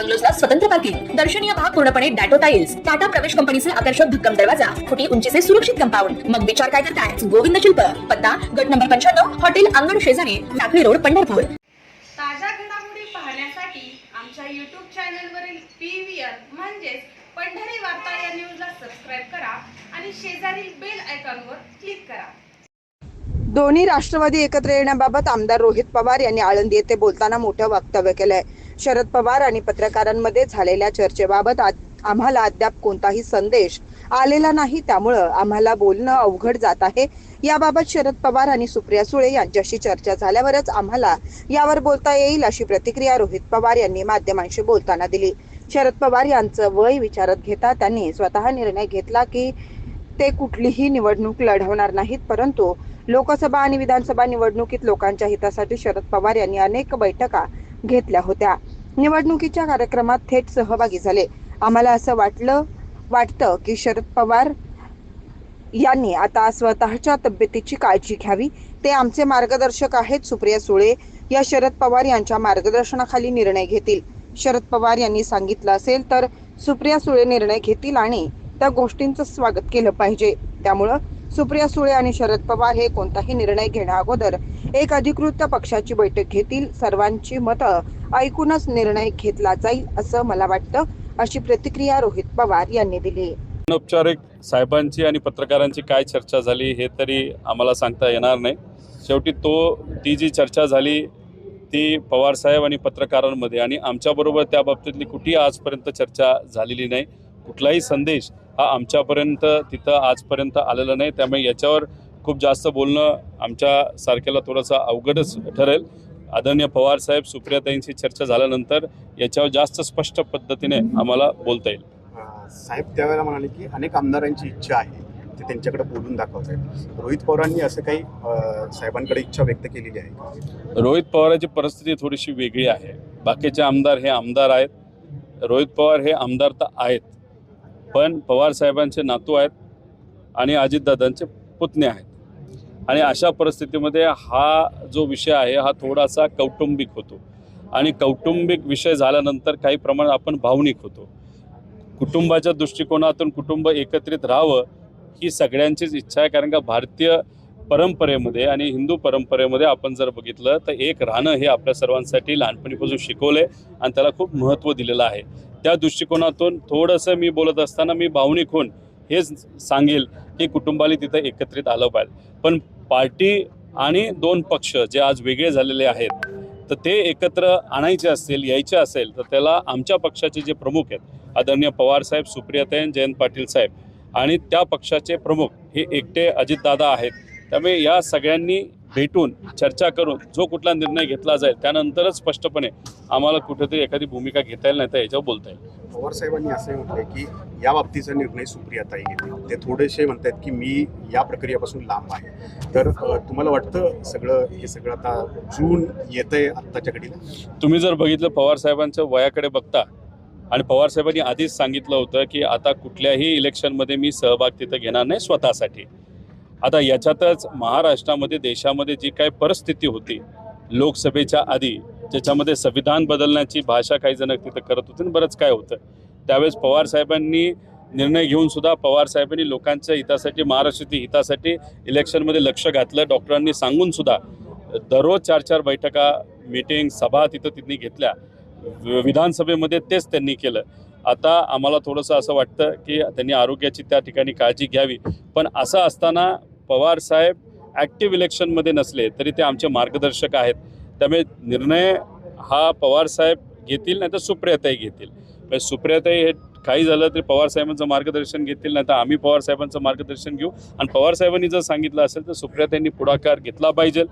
बंगलोजला स्वतंत्र पार्किंग दर्शनीय भाग पूर्णपणे डॅटो टाईल्स टाटा प्रवेश कंपनीचे आकर्षक भक्कम दरवाजा फुटी उंचीचे सुरक्षित कंपाऊंड. मग विचार काय करताय? गोविंद शिल्प पत्ता गट नंबर पंच्याण्णव हॉटेल अंगण शेजारी टाकळी रोड पंढरपूर. ताज्या घडामोडी पाहण्यासाठी आमच्या यूट्यूब चॅनलवरील पी व्ही आर म्हणजेच पंढरी वार्ता या न्यूजला सबस्क्राईब करा आणि शेजारील बेल आयकॉनवर क्लिक करा. दोन्ही राष्ट्रवादी एकत्र येण्याबाबत आमदार रोहित पवार यांनी आळंदी येथे बोलताना मोठं वक्तव्य केलंय. शरद पवार आणि पत्रकारांमध्ये झालेल्या चर्चेबाबत आ- आम्हाला अद्याप कोणताही संदेश आलेला नाही. त्यामुळं आम्हाला बोलणं अवघड जात आहे. याबाबत शरद पवार आणि सुप्रिया सुळे यांच्याशी चर्चा झाल्यावरच आम्हाला यावर बोलता येईल अशी प्रतिक्रिया रोहित पवार यांनी माध्यमांशी बोलताना दिली. शरद पवार यांचं वय विचारात घेता त्यांनी स्वतः निर्णय घेतला की ते कुठलीही निवडणूक लढवणार नाहीत. परंतु लोकसभा आणि विधानसभा निवडणुकीत लोकांच्या हितासाठी शरद पवार यांनी अनेक बैठका घेतल्या होत्या. निवडणुकीच्या कार्यक्रमात थेट सहभागी झाले. आम्हाला असं वाटलं वाटतं की शरद पवार यांनी आता स्वतःच्या तब्येतीची काळजी घ्यावी. ते आमचे मार्गदर्शक आहेत सुप्रिया सुळे. या शरद पवार यांच्या मार्गदर्शनाखाली निर्णय घेतील. शरद पवार यांनी सांगितलं असेल तर सुप्रिया सुळे निर्णय घेतील आणि त्या गोष्टींचं स्वागत केलं पाहिजे. त्यामुळं सुप्रिया सुळे आणि शरद पवार हे कोणताही निर्णय घेण्या अगोदर एक अधिकृत पक्षाची बैठक घेतील. सर्वांची मतं ऐकूनच निर्णय घेतला जाईल असं मला वाटतं अशी प्रतिक्रिया रोहित पवार यांनी दिली. अनौपचारिक साहेबांची आणि पत्रकारांची काय चर्चा झाली हे तरी आम्हाला सांगता येणार नाही. शेवटी तो ती जी चर्चा झाली ती पवारसाहेब आणि पत्रकारांमध्ये आणि आमच्याबरोबर त्या बाबतीतली कुठेही आजपर्यंत चर्चा झालेली नाही. कुठलाही संदेश हा आमच्यापर्यंत तिथं आजपर्यंत आलेला नाही. त्यामुळे याच्यावर खूप जास्त बोलणं आमच्या सारख्याला थोडंसं अवघडच ठरेल. आदरणीय पवारसाहेब सुप्रियाताईंची चर्चा झाल्यानंतर याच्यावर जास्त स्पष्ट पद्धतीने आम्हाला बोलता येईल. साहेब त्यावेळेला म्हणाले की अनेक आमदारांची इच्छा आहे ते त्यांच्याकडे बोलून दाखवत आहेत. रोहित पवारांनी असं काही साहेबांकडे इच्छा व्यक्त केलेली आहे रोहित पवारांची परिस्थिती थोडीशी वेगळी आहे. बाकीचे आमदार हे आमदार आहेत. रोहित पवार हे आमदार तर आहेत. पण पवार साहेबांचे नातू आहेत आणि अजितदादांचे पुतणे आहेत. आणि अशा परिस्थितीमध्ये हा जो विषय आहे हा थोडासा कौटुंबिक होतो. आणि कौटुंबिक विषय झाल्यानंतर काही प्रमाणात आपण भावनिक होतो. कुटुंबाच्या दृष्टिकोनातून कुटुंब एकत्रित राहावं ही सगळ्यांचीच इच्छा आहे कारण का भारतीय परंपरेमध्ये आणि हिंदू परंपरेमध्ये आपण जर बघितलं तर एक राहणं हे आपल्या सर्वांसाठी लहानपणीपासून शिकवलं आहे आणि त्याला खूप महत्त्व दिलेलं आहे. त्या दृष्टिकोनातून थोडंसं मी बोलत असताना मी भावनिक होऊन हेच सांगेल की कुटुंबाला तिथं एकत्रित आलं पाहिजे. पण पार्टी आणि दोन पक्ष जे आज वेगळे झालेले आहेत तर ते एकत्र आणायचे असतील यायचे असेल तर त्याला आमच्या पक्षाचे जे प्रमुख आहेत आदरणीय पवार साहेब सुप्रियाताईन जयंत पाटील साहेब आणि त्या पक्षाचे प्रमुख हे एकटे अजितदादा आहेत. त्यामुळे या सगळ्यांनी भेटून चर्चा करून जो कुठला निर्णय घेतला जाईल त्यानंतरच स्पष्टपणे आम्हाला कुठेतरी एखादी भूमिका घेता येईल नाही तर याच्यावर बोलता येईल. पवार साहेबांनी असं म्हटलंय की या बाबतीचा निर्णय सुप्रियाताई घेतील. ते थोडेसे म्हणतात की मी या प्रक्रियेपासून लांब आहे. तर तुम्हाला वाटतं सगळं हे सगळं आता जून येतंय आत्ताच्या घडीला? तुम्ही जर बघितलं पवार साहेबांच्या वयाकडे बघता आणि पवार साहेबांनी आधीच सांगितलं होतं की आता कुठल्याही इलेक्शनमध्ये मी सहभाग तिथं घेणार नाही स्वतःसाठी. आता याच्यातच महाराष्ट्रामध्ये देशामध्ये जी काही परिस्थिती होती लोकसभेच्या आधी ज्याच्यामध्ये संविधान बदलण्याची भाषा काही जण तिथं करत होते आणि बरंच काय होतं. त्यावेळेस पवार साहेबांनी निर्णय घेऊन सुद्धा पवार साहेबांनी लोकांच्या हितासाठी महाराष्ट्राच्या हितासाठी इलेक्शनमध्ये लक्ष घातलं. डॉक्टरांनी सांगून सुद्धा दररोज चार चार बैठका मीटिंग सभा तिथं त्यांनी घेतल्या. विधानसभेमध्ये तेच त्यांनी केलं. आता आम्हाला थोडंसं असं वाटतं की त्यांनी आरोग्याची त्या ठिकाणी काळजी घ्यावी. पण असं असताना पवार साहेब ॲक्टिव्ह इलेक्शनमध्ये नसले तरी ते आमचे मार्गदर्शक आहेत. त्यामुळे निर्णय हा पवार साहेब घेतील नाही तर सुप्रियाताई घेतील. म्हणजे सुप्रियाताई हे काही झालं तरी पवार साहेबांचं मार्गदर्शन घेतील नाही तर आम्ही पवार साहेबांचं मार्गदर्शन घेऊ. आणि पवार साहेबांनी जर सांगितलं असेल तर सुप्रियाताईंनी पुढाकार घेतला पाहिजे.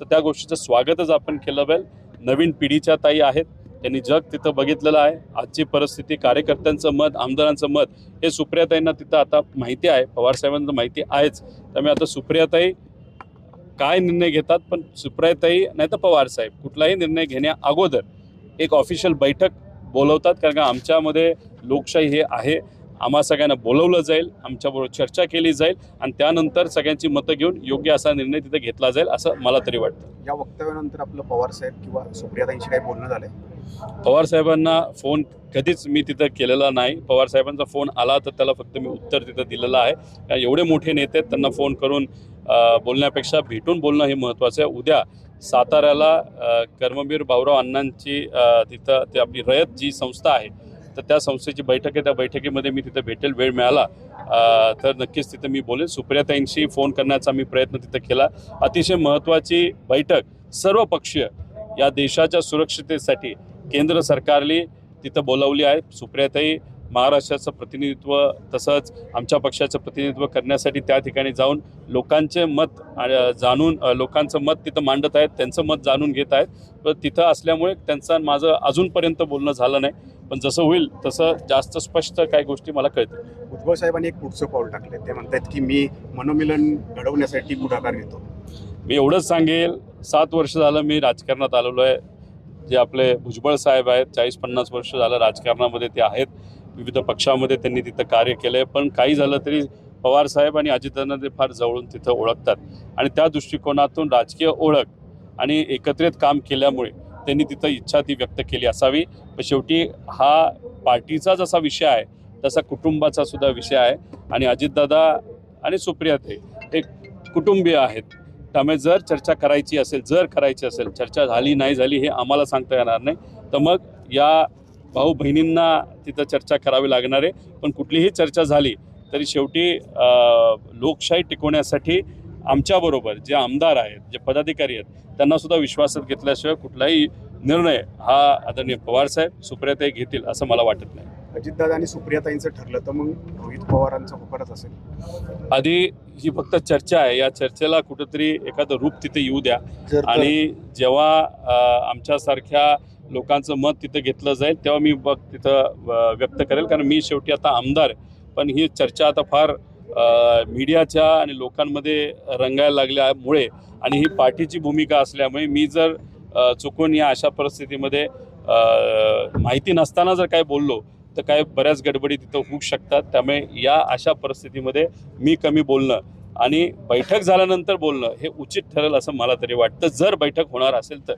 तर त्या गोष्टीचं स्वागतच आपण केलं पाहिजे. नवीन पिढीच्या ताई आहेत. त्यांनी जग तिथं बघितलेलं आहे. आजची परिस्थिती कार्यकर्त्यांचं मत आमदारांचं मत हे सुप्रियाताईंना तिथं आता माहिती आहे. पवारसाहेबांना माहिती आहेच. त्यामुळे आता सुप्रियाताई काय निर्णय घेतात? पण सुप्रियाताई नाही तर पवारसाहेब कुठलाही निर्णय घेण्या अगोदर एक ऑफिशियल बैठक बोलवतात. कारण का आमच्यामध्ये लोकशाही हे आहे. आम्हा सगळ्यांना बोलवलं जाईल आमच्याबरोबर चर्चा केली जाईल आणि त्यानंतर सगळ्यांची मतं घेऊन योग्य असा निर्णय तिथे घेतला जाईल असं मला तरी वाटतं. या वक्तव्यानंतर आपलं पवार साहेब किंवा सुप्रियाताईंशी काही बोलणं झालंय? पवार साहेबांना फोन कधीच मी तिथं केलेला नाही. पवार साहेबांचा फोन आला तर त्याला फक्त मी उत्तर तिथं दिलेलं आहे. एवढे मोठे नेते आहेत, त्यांना फोन करून बोलण्यापेक्षा भेटून बोलणं हे महत्त्वाचं आहे. उद्या साताऱ्याला कर्मवीर भाऊराव अण्णांची तिथं ते आपली रयत जी संस्था आहे तर त्या संस्थेची बैठक आहे. त्या बैठकीमध्ये मी तिथं भेटेल वेळ मिळाला. तर नक्कीच तिथं मी बोलेन सुप्रियाताईंशी फोन करण्याचा मी प्रयत्न तिथं केला. अतिशय महत्त्वाची बैठक सर्व पक्षीय या देशाच्या सुरक्षितेसाठी केंद्र सरकारने तिथं बोलावली आहे. सुप्रियाताई महाराष्ट्राचं प्रतिनिधित्व तसंच आमच्या पक्षाचं प्रतिनिधित्व करण्यासाठी त्या ठिकाणी जाऊन लोकांचे मत जाणून लोकांचं मत तिथं मांडत आहेत त्यांचं मत जाणून घेत आहेत. तिथं असल्यामुळे त्यांचं माझं अजूनपर्यंत बोलणं झालं नाही. पण जसं होईल तसं जास्त स्पष्ट काही गोष्टी मला कळतील. भुजबळ साहेबांनी एक पुढचं पाऊल टाकले. ते म्हणतात की मी मनोमिलन घडवण्यासाठी पुढाकार घेतो. मी एवढंच सांगेल सात वर्ष झालं मी राजकारणात आलेलो आहे. जे आपले भुजबळ साहेब आहेत चाळीस पन्नास वर्ष झालं राजकारणामध्ये ते आहेत. विविध पक्षामध्ये त्यांनी तिथं कार्य केलं आहे पण काही झालं तरी पवार साहेब आणि अजितदादांना ते फार जवळून तिथं ओळखतात. आणि त्या दृष्टिकोनातून राजकीय ओळख आणि एकत्रित काम केल्यामुळे त्यांनी तिथं इच्छा ती व्यक्त केली असावी. पण शेवटी हा पार्टीचा जसा विषय आहे तसा कुटुंबाचा सुद्धा विषय आहे. आणि अजितदादा आणि सुप्रिया ते एक कुटुंबीय आहेत. त्यामुळे जर चर्चा करायची असेल जर करायची असेल चर्चा झाली नाही झाली हे आम्हाला सांगता येणार नाही. तर मग या भाऊ बहिणींना तिथं चर्चा करावी लागणार आहे. पण कुठलीही चर्चा झाली तरी शेवटी लोकशाही टिकवण्यासाठी आमच्याबरोबर जे आमदार आहेत जे पदाधिकारी आहेत त्यांना सुद्धा विश्वासात घेतल्याशिवाय कुठलाही निर्णय हा आदरणीय पवारसाहेब सुप्रियाताई घेतील असं मला वाटत नाही. अजितदादा आणि सुप्रियाताईंचं ठरलं तर मग रोहित पवारांचा होकारच असेल. आधी ही फक्त चर्चा आहे. या चर्चेला कुठंतरी एखादं रूप तिथे येऊ द्या. आणि जेव्हा आमच्यासारख्या लोकांचं मत तिथं घेतलं जाईल तेव्हा मी बघ तिथं व्यक्त करेल. कारण मी शेवटी आता आमदार पण ही चर्चा आता फार मीडियाच्या आणि लोकांमध्ये रंगायला लागल्यामुळे आणि ही पाठीची भूमिका असल्यामुळे मी जर चुकून या अशा परिस्थितीमध्ये माहिती नसताना जर काय बोललो तर काय बऱ्याच गडबडी तिथं होऊ शकतात. त्यामुळे या अशा परिस्थितीमध्ये मी कमी बोलणं आणि बैठक झाल्यानंतर बोलणं हे उचित ठरेल असं मला तरी वाटतं. जर बैठक होणार असेल तर.